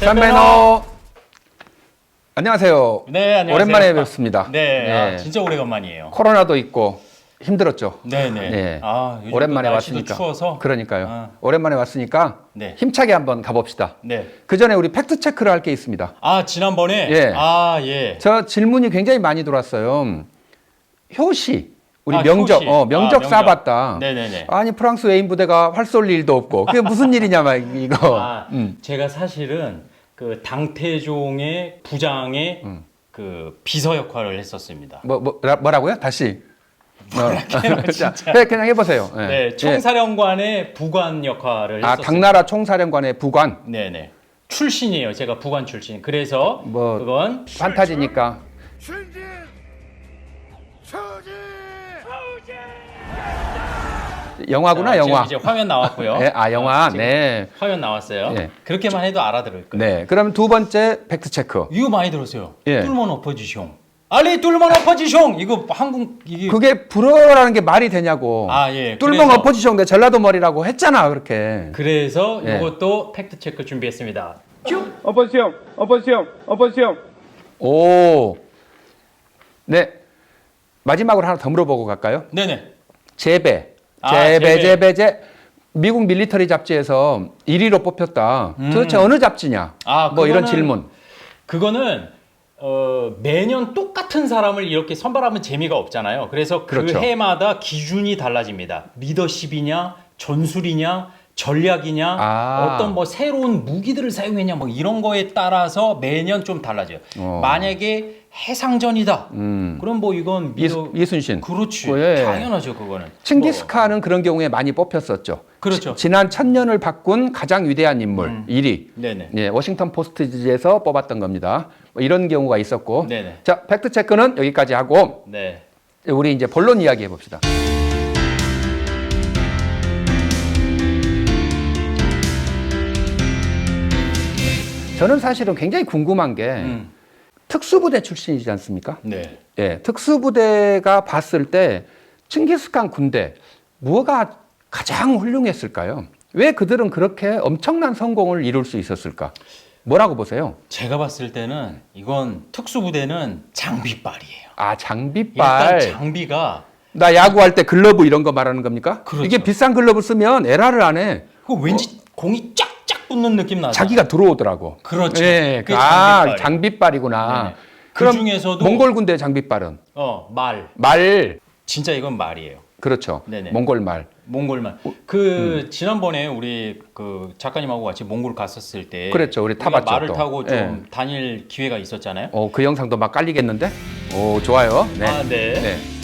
쌈매너 안녕하세요. 네, 안녕하세요. 오랜만에 뵙습니다. 네, 아, 네. 진짜 오래간만이에요. 코로나도 있고 힘들었죠. 네, 네. 네. 아, 요즘 오랜만에 날씨도 왔으니까. 추워서. 그러니까요. 아. 오랜만에 왔으니까 네. 힘차게 한번 가봅시다. 네. 그 전에 우리 팩트 체크를 할 게 있습니다. 아, 지난번에 예. 아, 예. 저 질문이 굉장히 많이 들어왔어요. 효시 우리 아, 명적 효시. 어, 명적 아, 쌓아봤다. 네, 네, 네. 아니 프랑스 외인 부대가 활 쏠 일도 없고 그게 무슨 일이냐 막 이거. 아, 음. 제가 사실은 그 당태종의 부장의 음. 그 비서 역할을 했었습니다. 뭐, 뭐 뭐라고요? 다시. 어. 진짜. 자, 네, 그냥 해보세요. 예. 네, 예. 총사령관의 부관 역할을 아, 했었습니다. 당나라 총사령관의 부관. 네, 네. 출신이에요. 제가 부관 출신. 그래서 뭐- 그건 판타지니까. 승진 영화구나, 자, 영화. 지금 이제 화면 나왔고요. 예, 아, 영화. 지금 네. 화면 나왔어요. 예. 그렇게만 해도 알아들을 거예요. 네. 그럼 두 번째 팩트 체크. 이거 많이 들었어요. 예. 뚫먼 엎어지숑. 알리 뚫먼 엎어지숑. 이거 한국 이게 그게 불어라는 게 말이 되냐고. 아 예. 뚫멍 그래서- 엎어지셔. 내 전라도 머리라고 했잖아, 그렇게. 그래서 예. 이것도 팩트 체크 준비했습니다. Opposition, opposition, opposition. 오. 네. 마지막으로 하나 더 물어보고 갈까요? 네네. 재배. 아, 재배. 재배, 재. 미국 밀리터리 잡지에서 1위로 뽑혔다. 도대체 어느 잡지냐? 아, 뭐 이런 그거는- 질문. 그거는 어, 매년 똑같은 사람을 이렇게 선발하면 재미가 없잖아요. 그래서 그 그렇죠. 해마다 기준이 달라집니다. 리더십이냐, 전술이냐, 전략이냐, 아. 어떤 뭐 새로운 무기들을 사용했냐, 뭐 이런 거에 따라서 매년 좀 달라져요. 어. 만약에 해상전이다. 음. 그럼 뭐 이건 믿어. 이순, 이순신. 그렇지. 예. 당연하죠, 그거는. 칭기스칸은 그런 경우에 많이 뽑혔었죠. 그렇죠. 지, 난 천년을 바꾼 가장 위대한 인물 음. 1위. 네네. 예, 워싱턴 포스트지에서 뽑았던 겁니다. 뭐 이런 경우가 있었고. 네네. 자, 팩트 체크는 여기까지 하고 네. 우리 이제 본론 이야기 해봅시다. 저는 사실은 굉장히 궁금한 게 음. 특수부대 출신이지 않습니까? 네. 예, 특수부대가 봤을 때 칭기스칸 군대 뭐가 가장 훌륭했을까요? 왜 그들은 그렇게 엄청난 성공을 이룰 수 있었을까? 뭐라고 보세요? 제가 봤을 때는 이건 특수부대는 장비빨이에요. 아, 장비빨. 일단 장비가 나 야구할 때 글러브 이런 거 말하는 겁니까? 그렇죠. 이게 비싼 글러브 쓰면 에라를 안 해. 그 왠지 공이 쫙쫙 붙는 느낌 나죠. 자기가 들어오더라고. 그렇죠. 예, 그게 아, 장비빨이에요. 장비빨이구나. 네네. 그럼 그 중에서도 몽골 군대 장비빨은 어, 말. 말 진짜 이건 말이에요. 그렇죠. 네네. 몽골 말. 몽골 말. 음. 그 지난번에 우리 그 작가님하고 같이 몽골 갔었을 때 그랬죠. 우리 타봤죠, 말을 또. 타고 좀 예. 다닐 기회가 있었잖아요. 어, 그 영상도 막 깔리겠는데? 오, 좋아요. 네. 아, 네. 네.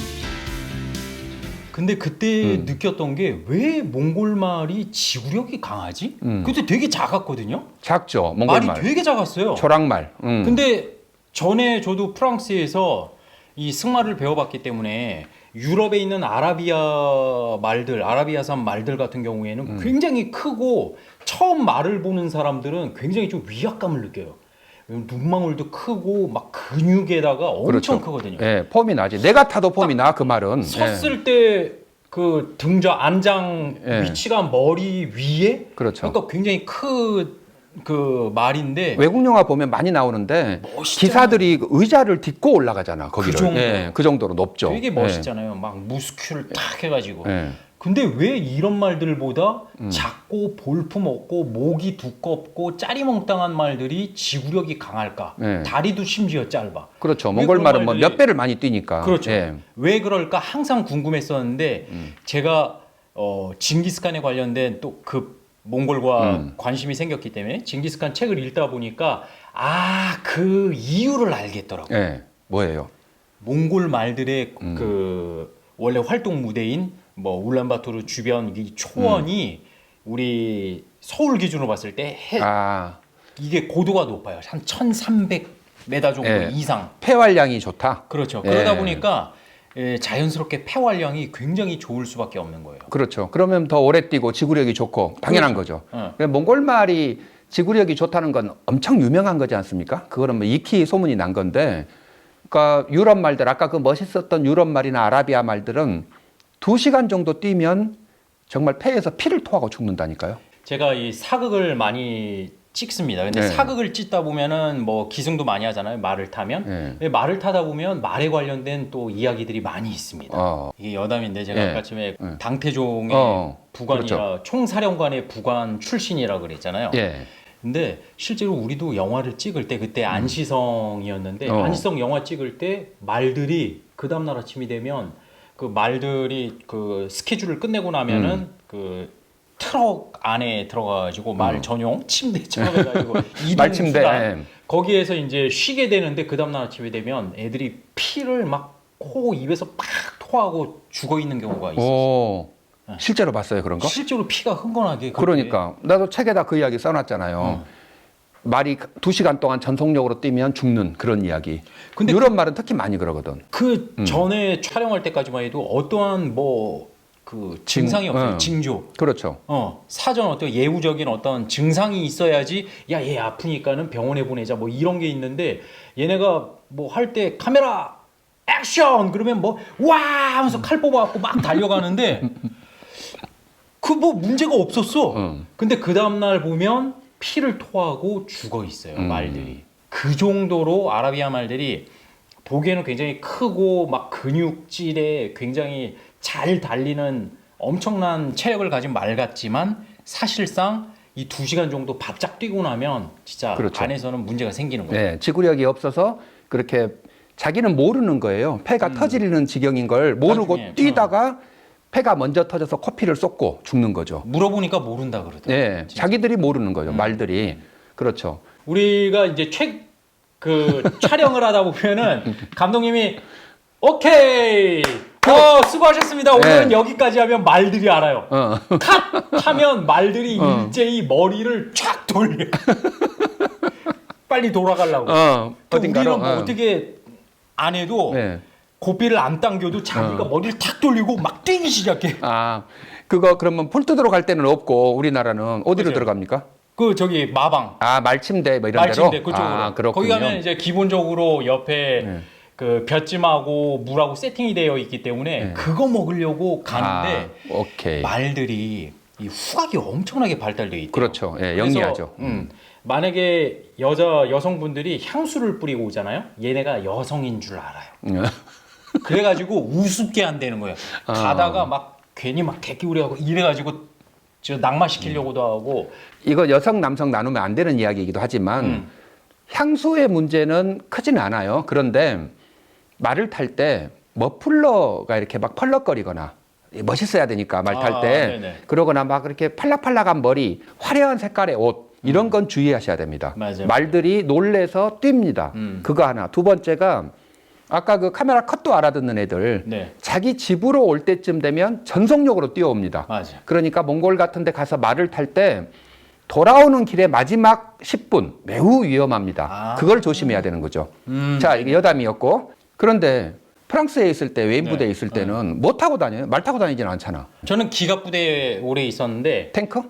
근데 그때 음. 느꼈던 게 왜 몽골 말이 지구력이 강하지? 음. 그때 되게 작았거든요. 작죠. 몽골 말이 말. 되게 작았어요. 초락말. 음. 근데 전에 저도 프랑스에서 이 승마를 배워봤기 때문에 유럽에 있는 아라비아 말들, 아라비아산 말들 같은 경우에는 음. 굉장히 크고 처음 말을 보는 사람들은 굉장히 좀 위압감을 느껴요. 눈망울도 크고 막 근육에다가 엄청 크거든요. 예, 폼이 나지. 내가 타도 폼이 나, 그 말은. 섰을 때 그 등저 안장 예. 위치가 머리 위에 그렇죠. 그러니까 굉장히 큰 그 말인데 예. 외국 영화 보면 많이 나오는데 멋있잖아요. 기사들이 그 의자를 딛고 올라가잖아. 거기를. 정도. 예, 그 정도로 높죠. 되게 멋있잖아요. 막 무스큐를 탁 해가지고. 예. 예. 근데 왜 이런 말들보다 음. 작고 볼품 없고 목이 두껍고 짜리몽땅한 말들이 지구력이 강할까? 네. 다리도 심지어 짧아. 그렇죠. 왜 몽골 말은 뭐 몇 배를 많이 뛰니까. 그렇죠. 예. 왜 그럴까 항상 궁금했었는데 음. 제가 어, 징기스칸에 관련된 또 그 몽골과 음. 관심이 생겼기 때문에 징기스칸 책을 읽다 보니까 아 그 이유를 알겠더라고. 요 예. 뭐예요? 몽골 말들의 음. 그 원래 활동 무대인 뭐 울란바토르 주변 이 초원이 우리 서울 기준으로 봤을 때 해, 아, 이게 고도가 높아요. 한 1,300m 정도 예. 이상. 폐활량이 좋다. 그렇죠. 예. 그러다 보니까 예, 자연스럽게 폐활량이 굉장히 좋을 수밖에 없는 거예요. 그렇죠. 그러면 더 오래 뛰고 지구력이 좋고 당연한 거죠. 어. 그러니까 몽골 말이 지구력이 좋다는 건 엄청 유명한 거지 않습니까? 그거는 뭐 익히 소문이 난 건데, 그러니까 유럽 말들 아까 그 멋있었던 유럽 말이나 아라비아 말들은 두 시간 정도 뛰면 정말 폐에서 피를 토하고 죽는다니까요. 제가 이 사극을 많이 찍습니다. 근데 네. 사극을 찍다 보면은 뭐 기승도 많이 하잖아요. 말을 타면. 네. 말을 타다 보면 말에 관련된 또 이야기들이 많이 있습니다. 어. 이게 여담인데 제가 네. 아까쯤에 네. 당태종의 어, 부관이라 총사령관의 부관 출신이라 그랬잖아요. 예. 근데 실제로 우리도 영화를 찍을 때 그때 안시성이었는데 어. 안시성 영화 찍을 때 말들이 그 다음 날 아침이 되면 그 말들이 그 스케줄을 끝내고 나면은 음. 그 트럭 안에 들어가가지고 말 전용 침대처럼 해가지고 이동 음. 말침대, 수단 예. 거기에서 이제 쉬게 되는데 그 다음 날 아침이 되면 애들이 피를 막 코 입에서 팍 토하고 죽어 있는 경우가 있어요. 오. 네. 실제로 봤어요 그런 거? 실제로 피가 흥건하게 그렇게 그러니까 나도 책에다 그 이야기 써놨잖아요. 말이 두 시간 동안 전속력으로 뛰면 죽는 그런 이야기. 근데 유럽 말은 특히 많이 그러거든. 그 음. 전에 촬영할 때까지만 해도 어떠한 뭐 그 증상이 징- 없어요. 어. 징조. 그렇죠. 어 사전 어떤 예우적인 어떤 증상이 있어야지 야 얘 아프니까는 병원에 보내자 뭐 이런 게 있는데 얘네가 뭐 할 때 카메라 액션 그러면 뭐 와 하면서 칼 뽑아갖고 막 달려가는데 그 뭐 문제가 없었어. 음. 근데 그 다음 날 보면 피를 토하고 죽어 있어요 음. 말들이. 그 정도로 아라비아 말들이 보기에는 굉장히 크고 막 근육질에 굉장히 잘 달리는 엄청난 체력을 가진 말 같지만 사실상 이 두 시간 정도 바짝 뛰고 나면 진짜 그렇죠. 안에서는 문제가 생기는 거예요. 네, 지구력이 없어서 그렇게 자기는 모르는 거예요. 폐가 터지는 지경인 걸 모르고 음. 나중에, 뛰다가 폐가 먼저 터져서 코피를 쏟고 죽는 거죠. 물어보니까 모른다 그러더라고요. 네, 자기들이 모르는 거죠. 음. 말들이. 그렇죠. 우리가 이제 최, 그 촬영을 하다 보면은 감독님이 오케이 어 수고하셨습니다 오늘은 네. 여기까지 하면 말들이 알아요 어. 컷 하면 말들이 어. 일제히 머리를 쫙 돌려 빨리 돌아가려고 어, 또 어딘가로. 우리는 뭐 어. 어떻게 안 해도 네. 고삐를 안 당겨도 자기가 어. 머리를 탁 돌리고 막 뛰기 시작해 아, 그거 그러면 풀뜯으러 갈 때는 없고 우리나라는 어디로 그죠. 들어갑니까? 그 저기 마방 아, 말침대 뭐 이런 말침대 데로. 그쪽으로 아, 그렇군요. 거기 가면 이제 기본적으로 옆에 네. 그 볏찜하고 물하고 세팅이 되어 있기 때문에 네. 그거 먹으려고 가는데 아, 오케이. 말들이 이 후각이 엄청나게 발달돼 있대요. 그렇죠. 예, 그래서, 영리하죠. 음, 만약에 여자 여성분들이 향수를 뿌리고 오잖아요. 얘네가 여성인 줄 알아요. 음. 그래가지고 우습게 안 되는 거예요. 아. 가다가 막 괜히 막 개끼우려고 이래가지고 저 낙마시키려고도 하고 이거 여성 남성 나누면 안 되는 이야기이기도 하지만 음. 향수의 문제는 크지는 않아요. 그런데 말을 탈 때 머플러가 이렇게 막 펄럭거리거나 멋있어야 되니까 말 탈 아, 때 네네. 그러거나 막 이렇게 팔락팔락한 머리 화려한 색깔의 옷 이런 건 주의하셔야 됩니다. 음. 맞아요. 말들이 놀래서 뜁니다. 음. 그거 하나. 두 번째가 아까 그 카메라 컷도 알아듣는 애들 네 자기 집으로 올 때쯤 되면 전속력으로 뛰어옵니다. 맞아. 그러니까 몽골 같은 데 가서 말을 탈 때 돌아오는 길의 마지막 10분 매우 위험합니다. 아. 그걸 조심해야 되는 거죠. 음. 자, 이게 여담이었고 그런데 프랑스에 있을 때 외인 네. 부대에 있을 때는 뭐 타고 다녀요? 말 타고 다니지는 않잖아. 저는 기갑 부대에 오래 있었는데 탱크?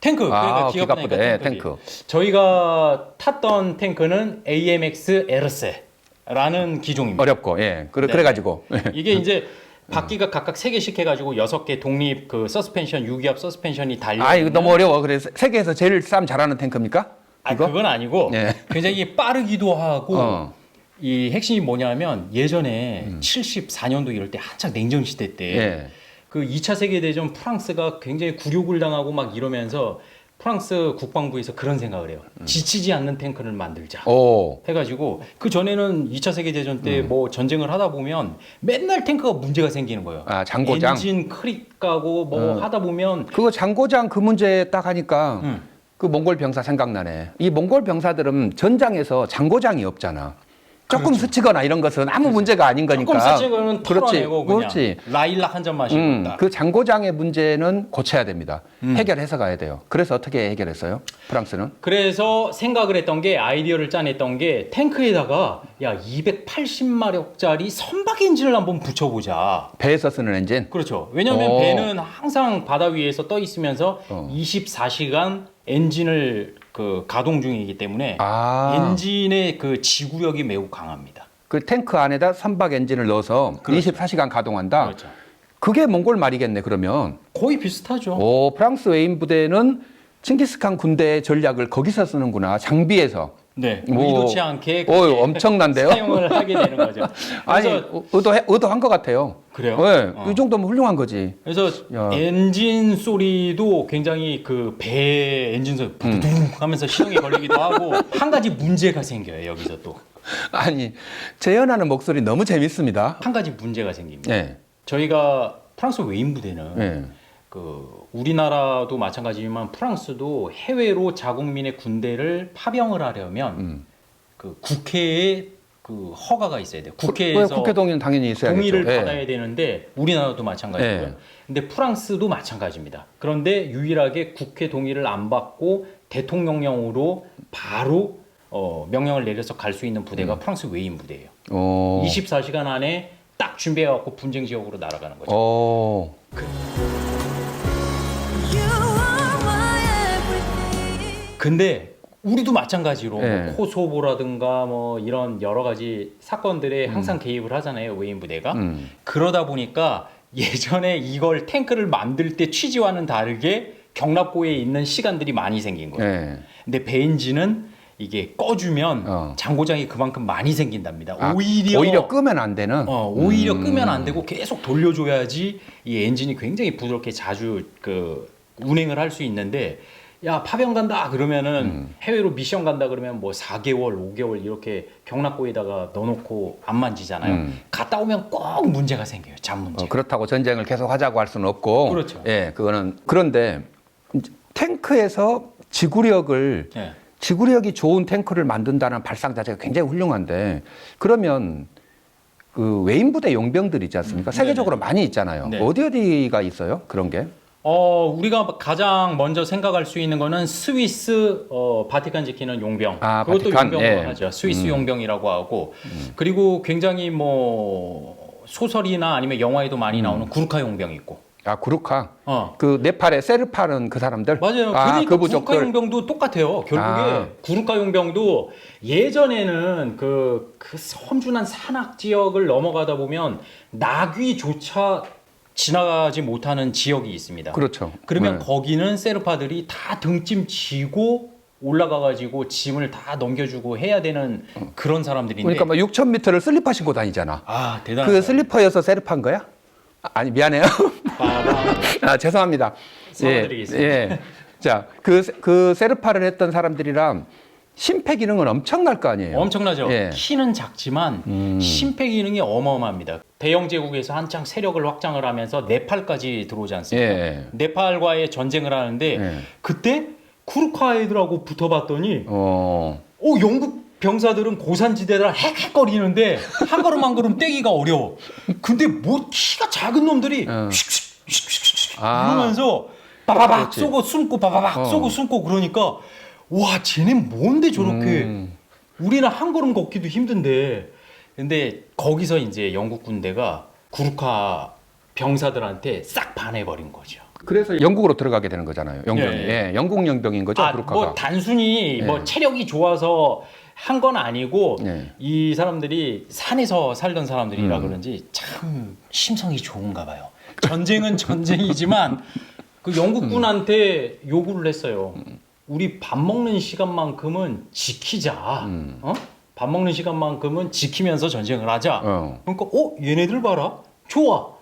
탱크 그러니까 아, 기갑 부대니까 탱크지. 탱크. 저희가 탔던 탱크는 AMX 에르세 라는 기종입니다. 어렵고 예. 그래, 네. 그래가지고 이게 이제 바퀴가 각각 세 개씩 해가지고 여섯 개 독립 그 서스펜션 유기압 서스펜션이 달려. 아 이거 너무 어려워. 그래서 세계에서 제일 싸움 잘하는 탱크입니까? 아 이거? 그건 아니고 네. 굉장히 빠르기도 하고 어. 이 핵심이 뭐냐면 예전에 74년도 이럴 때 한창 냉전 시대 때 음. 예. 그 2차 세계 대전 프랑스가 굉장히 굴욕을 당하고 막 이러면서 프랑스 국방부에서 그런 생각을 해요. 음. 지치지 않는 탱크를 만들자. 오. 해가지고 그 전에는 2차 세계 대전 때 음. 뭐 전쟁을 하다 보면 맨날 탱크가 문제가 생기는 거예요. 아, 장고장? 엔진 크릭 가고 뭐 어. 하다 보면 그거 장고장 그 문제 딱 하니까 음. 그 몽골 병사 생각나네. 이 몽골 병사들은 전장에서 장고장이 없잖아. 조금 스치거나 이런 것은 아무 문제가 아닌 거니까. 조금 스치고는 그렇지. 털어내고 그냥 그렇지. 라일락 한 잔 마시고 음, 딱. 그 장고장의 문제는 고쳐야 됩니다. 음. 해결해서 가야 돼요. 그래서 어떻게 해결했어요? 프랑스는? 그래서 생각을 했던 게 아이디어를 짜냈던 게 탱크에다가 야 280마력짜리 선박 엔진을 한번 붙여보자. 배에서 쓰는 엔진. 그렇죠. 왜냐하면 오. 배는 항상 바다 위에서 떠 있으면서 어. 24시간 엔진을 그 가동 중이기 때문에 아. 엔진의 그 지구력이 매우 강합니다. 그 탱크 안에다 선박 엔진을 넣어서 그렇죠. 24시간 가동한다. 그렇죠. 그게 몽골 말이겠네, 그러면. 거의 비슷하죠. 오, 프랑스 외인 부대는 칭기스칸 군대의 전략을 거기서 쓰는구나. 장비에서. 네, 뭐, 의도치 않게 어, 그렇게 엄청난데요? 사용을 하게 되는 거죠. 아니 의도 의도한 것 같아요. 그래요? 네, 어. 이 정도면 훌륭한 거지. 그래서 야. 엔진 소리도 굉장히 그 배 엔진 소리 음. 둥 하면서 시동이 걸리기도 하고 한 가지 문제가 생겨요 여기서 또한 아니 재현하는 목소리 너무 재밌습니다. 가지 문제가 생깁니다. 네, 저희가 프랑스 외인 부대는 네. 그 우리나라도 마찬가지지만 프랑스도 해외로 자국민의 군대를 파병을 하려면 음. 그 국회에 그 허가가 있어야 돼요. 왜 국회에서 국회 동의는 당연히 있어야겠죠. 동의를 네. 받아야 되는데 우리나라도 마찬가지고요. 네. 근데 프랑스도 마찬가지입니다. 그런데 유일하게 국회 동의를 안 받고 대통령령으로 바로 어, 명령을 내려서 갈 수 있는 부대가 음. 프랑스 외인 부대예요. 어. 24시간 안에 딱 준비해 갖고 분쟁 지역으로 날아가는 거죠. 어. 근데 우리도 마찬가지로 네. 뭐 코소보라든가 뭐 이런 여러 가지 사건들에 항상 개입을 하잖아요 외인 부대가 음. 그러다 보니까 예전에 이걸 탱크를 만들 때 취지와는 다르게 경납고에 있는 시간들이 많이 생긴 거예요. 네. 근데 베인지는 이게 꺼주면 어. 장고장이 그만큼 많이 생긴답니다. 아, 오히려 오히려 끄면 안 되는. 어, 오히려 음. 끄면 안 되고 계속 돌려줘야지 이 엔진이 굉장히 부드럽게 자주 그 운행을 할 수 있는데 야 파병 간다 그러면은 음. 해외로 미션 간다 그러면 뭐 4개월, 5개월 이렇게 경납고에다가 넣어놓고 안 만지잖아요. 음. 갔다 오면 꼭 문제가 생겨요. 잡 문제. 어, 그렇다고 전쟁을 계속 하자고 할 수는 없고. 그렇죠. 예, 그거는 그런데 이제 탱크에서 지구력을 예. 지구력이 좋은 탱크를 만든다는 발상 자체가 굉장히 훌륭한데 그러면 그 외인 부대 용병들 있지 않습니까? 음, 세계적으로. 많이 있잖아요. 네. 어디 어디가 있어요? 그런 게? 어, 우리가 가장 먼저 생각할 수 있는 거는 스위스 어, 바티칸 지키는 용병. 아, 그것도 바티칸, 용병으로 예. 하죠. 스위스 음. 용병이라고 하고. 그리고 굉장히 뭐 소설이나 아니면 영화에도 많이 나오는 음. 구르카 용병이 있고. 아 구루카. 어. 그 네팔의 세르파는 그 사람들. 맞아요. 아, 그러니까 그 부족들. 용병도 똑같아요. 결국에 아. 구르카 용병도 예전에는 그, 그 험준한 산악 지역을 넘어가다 보면 나귀조차 지나가지 못하는 지역이 있습니다. 그렇죠. 그러면 네. 거기는 세르파들이 다 등짐 지고 올라가가지고 짐을 다 넘겨주고 해야 되는 그런 사람들인데. 그러니까 뭐 6천 미터를 슬리퍼 신고 다니잖아. 아 대단하다. 그 슬리퍼여서 세르파인 거야? 아, 아니 미안해요. 아, 죄송합니다. 사과드리겠습니다. 예, 예. 자, 그, 그 세르파를 했던 사람들이랑 심폐 기능은 엄청날 거 아니에요. 엄청나죠. 예. 키는 작지만 음. 심폐 기능이 어마어마합니다. 대영 제국에서 한창 세력을 확장을 하면서 네팔까지 들어오지 않습니까? 예. 네팔과의 전쟁을 하는데 예. 그때 쿠르카이들하고 붙어봤더니 어, 어 영국 병사들은 고산지대라 헥헥거리는데 한 걸음 한 걸음 떼기가 어려워. 근데 뭐 키가 작은 놈들이 어. 슉슉슉슉슉 아. 이러면서 그렇지. 쏘고 숨고 빠바박 어. 쏘고 숨고 그러니까 와 쟤네 뭔데 저렇게 음. 우리는 한 걸음 걷기도 힘든데 근데 거기서 이제 영국 군대가 구르카 병사들한테 싹 반해버린 거죠. 그래서 영국으로 들어가게 되는 거잖아요. 영병이. 예, 예, 영국 영병인 거죠, 아, 구루카가. 뭐 단순히 예. 뭐 체력이 좋아서 한 건 아니고 예. 이 사람들이 산에서 살던 사람들이라 음. 그런지 참 심성이 좋은가 봐요. 전쟁은 전쟁이지만 그 영국군한테 요구를 했어요. 우리 밥 먹는 시간만큼은 지키자. 음. 어? 밥 먹는 시간만큼은 지키면서 전쟁을 하자. 어. 그러니까 어 얘네들 봐라 좋아.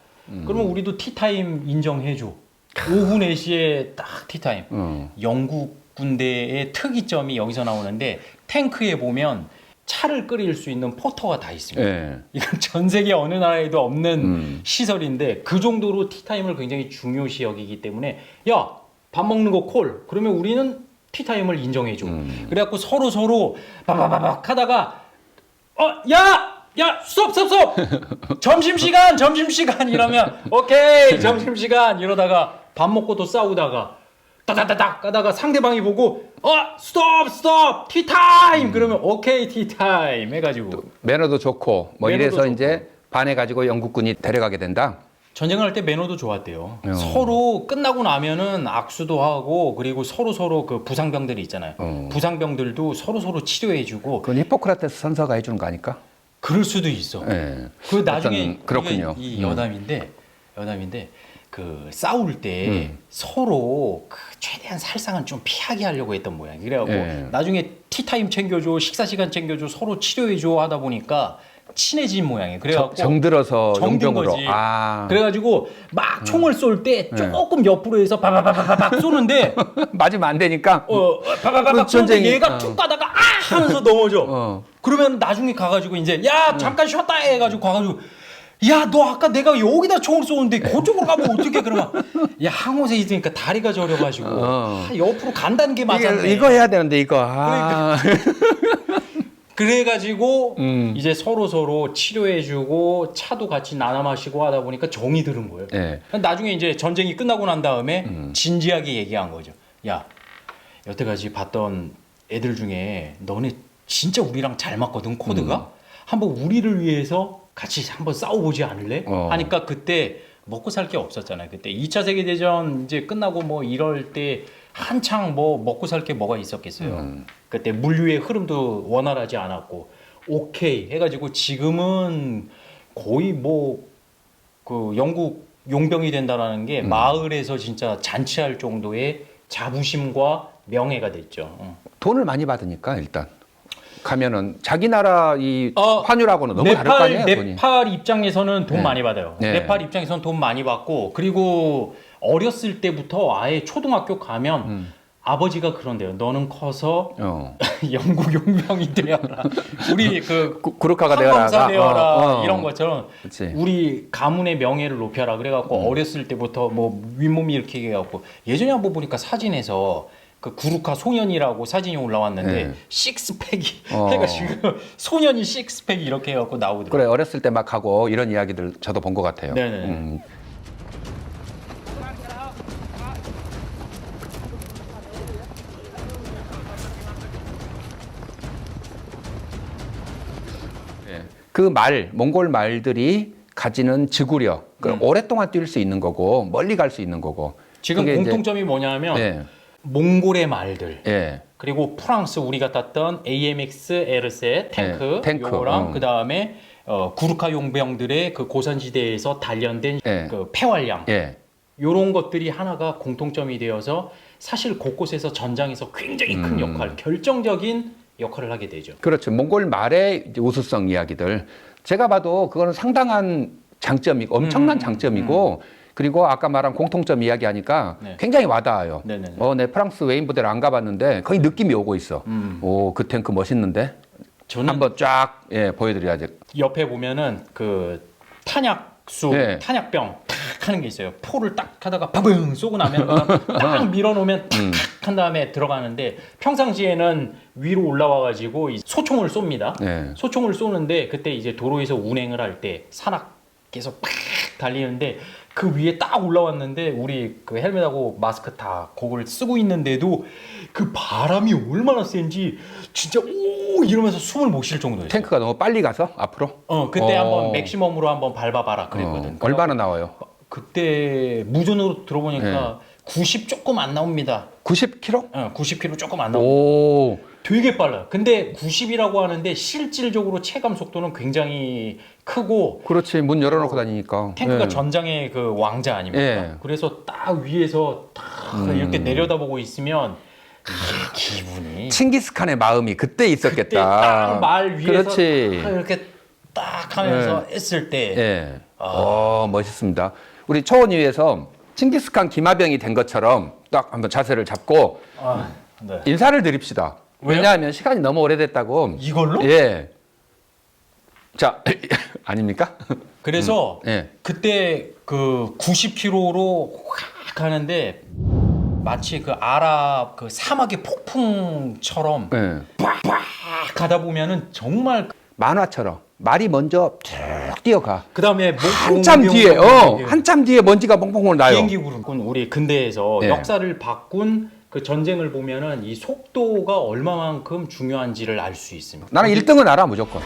그러면 우리도 티타임 인정해줘. 오후 4시에 딱 티타임. 어. 영국 군대의 특이점이 여기서 나오는데 탱크에 보면 차를 끓일 수 있는 포터가 다 있습니다. 예. 이건 전 세계 어느 나라에도 없는 음. 시설인데 그 정도로 티타임을 굉장히 중요시 여기기 때문에 야 밥 먹는 거 콜 그러면 우리는 티타임을 인정해줘. 음. 그래갖고 서로 서로 바바바박 하다가 어 야 야 스톱 스톱 스톱 점심 시간 점심 시간 이러면 오케이 점심 시간 이러다가 밥 먹고 또 싸우다가 따다다닥 가다가 상대방이 보고 어 스톱 스톱 티타임 그러면 오케이 티타임 해가지고 매너도 좋고 뭐 매너도 이래서 좋고. 이제 반해 가지고 영국군이 데려가게 된다. 전쟁을 할 때 매너도 좋았대요. 어. 서로 끝나고 나면은 악수도 하고 그리고 서로 서로 그 부상병들이 있잖아요. 어. 부상병들도 서로 서로 치료해주고 그건 히포크라테스 선서가 해주는 거 아닐까? 그럴 수도 있어. 예. 그 나중에 어떤- 그렇군요. 이게 이 음. 여담인데 여담인데 그 싸울 때 음. 서로 그 최대 최대한 살상은 좀 피하게 하려고 했던 모양. 그래갖고 예. 나중에 티타임 챙겨줘, 식사 시간 챙겨줘, 서로 치료해줘 하다 보니까 친해진 모양이에요. 그래갖고 정들어서 정든 용병으로. 거지. 아. 그래가지고 막 총을 쏠 때 조금 옆으로 해서 바바바바박 쏘는데 맞으면 안 되니까. 어 바바바박 그 쏘는데 전쟁이- 얘가 어. 툭 가다가 아 하면서 넘어져. 어. 그러면 나중에 가가지고 이제 야 잠깐 쉬었다 해가지고 가가지고 야 너 아까 내가 여기다 총을 쏘는데 그쪽으로 가면 어떻게 그러면 야 항옷에 있으니까 다리가 저려가지고 어. 아, 옆으로 간다는 게 맞았네. 이거, 이거 해야 되는데 이거. 아. 그래가지고 음. 이제 서로 서로 치료해주고 차도 같이 나눠 마시고 하다 보니까 정이 들은 거예요. 예. 나중에 이제 전쟁이 끝나고 난 다음에 음. 진지하게 얘기한 거죠. 야, 여태까지 봤던 애들 중에 너네 진짜 우리랑 잘 맞거든 코드가. 음. 한번 우리를 위해서 같이 한번 싸워보지 않을래? 어. 하니까 그때 먹고 살 게 없었잖아요. 그때 2차 세계 대전 이제 끝나고 뭐 이럴 때 한창 뭐 먹고 살 게 뭐가 있었겠어요. 음. 그때 물류의 흐름도 원활하지 않았고 오케이 해가지고 지금은 거의 뭐 그 영국 용병이 된다라는 게 음. 마을에서 진짜 잔치할 정도의 자부심과 명예가 됐죠. 어. 돈을 많이 받으니까 일단 가면은 자기 나라 이 어, 환율하고는 너무 다를 거 네팔, 아니에요 돈이. 네팔 입장에서는 돈 네. 많이 받아요. 네. 네팔 입장에서는 돈 많이 받고 그리고 어렸을 때부터 아예 초등학교 가면 음. 아버지가 그런데요. 너는 커서 어. 영국 용병이 되어라. 우리 그 구- 구르카가 되어라. 되어라 어, 어. 이런 것처럼 그치. 우리 가문의 명예를 높여라 그래갖고 음. 어렸을 때부터 뭐 윗몸이 이렇게 해갖고 예전에 한번 보니까 사진에서 그 구루카 소년이라고 사진이 올라왔는데 네. 식스팩이 어. 해가지고 소년이 식스팩이 이렇게 해갖고 나오더라고요. 그래 어렸을 때 막 하고 이런 이야기들 저도 본 것 같아요. 네네. 음. 그 말, 몽골 말들이 가지는 지구력, 그 음. 오랫동안 뛸 수 있는 거고 멀리 갈 수 있는 거고. 지금 그게 이제- 공통점이 뭐냐면 예, 몽골의 말들 예, 그리고 프랑스 우리가 탔던 AMX 에르세 탱크, 네, 탱크, 요거랑 어. 그 다음에 어, 구르카 용병들의 그 고산지대에서 단련된 예. 그 폐활량 예. 요런 것들이 하나가 공통점이 되어서 사실 곳곳에서 전장에서 굉장히 큰 음. 역할, 결정적인 역할을 하게 되죠. 그렇죠. 몽골 말의 우수성 이야기들. 제가 봐도 그거는 상당한 장점이고 엄청난 음, 장점이고 그리고 아까 말한 공통점 이야기하니까 네. 굉장히 와닿아요. 네네네. 어, 내 프랑스 웨인 부대를 안 가봤는데 거의 느낌이 오고 있어. 음. 오, 그 탱크 멋있는데. 저는 한번 쫙 예, 보여드려야죠. 옆에 보면은 그 탄약수, 네. 탄약병 탁 하는 게 있어요. 포를 딱 하다가 바붕 쏘고 나면 딱 밀어놓으면 탁 한 다음에 들어가는데 평상시에는 위로 올라와 가지고 이 소총을 쏩니다. 네. 소총을 쏘는데 그때 이제 도로에서 운행을 할 때 산악에서 팍 달리는데 그 위에 딱 올라왔는데 우리 그 헬멧하고 마스크 다 그걸 쓰고 있는데도 그 바람이 얼마나 센지 진짜 오 이러면서 숨을 못 쉴 정도였어요. 탱크가 너무 빨리 가서 앞으로. 어 그때 어. 한번 맥시멈으로 한번 밟아봐라 그랬거든. 어, 얼마나 나와요? 그때 무전으로 들어보니까 90 조금 안 나옵니다. 90km? 어, 90km 조금 안 나옵니다. 오, 되게 빨라요. 근데 90이라고 하는데 실질적으로 체감 속도는 굉장히 크고 그렇지. 문 열어놓고 다니니까. 탱크가 예. 전장의 그 왕자 아닙니까? 예. 그래서 딱 위에서 딱 음. 이렇게 내려다보고 있으면 이게 기분이 칭기스칸의 마음이 그때 있었겠다. 그때 딱말 위에서 그렇지. 딱 이렇게 딱 하면서 했을 때 예. 아. 어, 멋있습니다. 우리 초원 위에서 칭기스칸 기마병이 된 것처럼 딱 한번 자세를 잡고 아, 네. 인사를 드립시다. 왜요? 왜냐하면 시간이 너무 오래됐다고. 이걸로? 예. 자, 아닙니까? 그래서 예. 그때 그 90km로 확 가는데 마치 그 아랍 그 사막의 폭풍처럼 예. 빡 가다 보면은 정말 만화처럼 말이 먼저 쭉 뛰어가. 그 다음에 뭐 한참 뒤에, 어, 한참 뒤에 먼지가 뻥뻥 나요. 비행기 구름꾼 우리 근대에서 예. 역사를 바꾼 그 전쟁을 보면은 이 속도가 얼마만큼 중요한지를 알 수 있습니다. 나는 1등은 알아 무조건.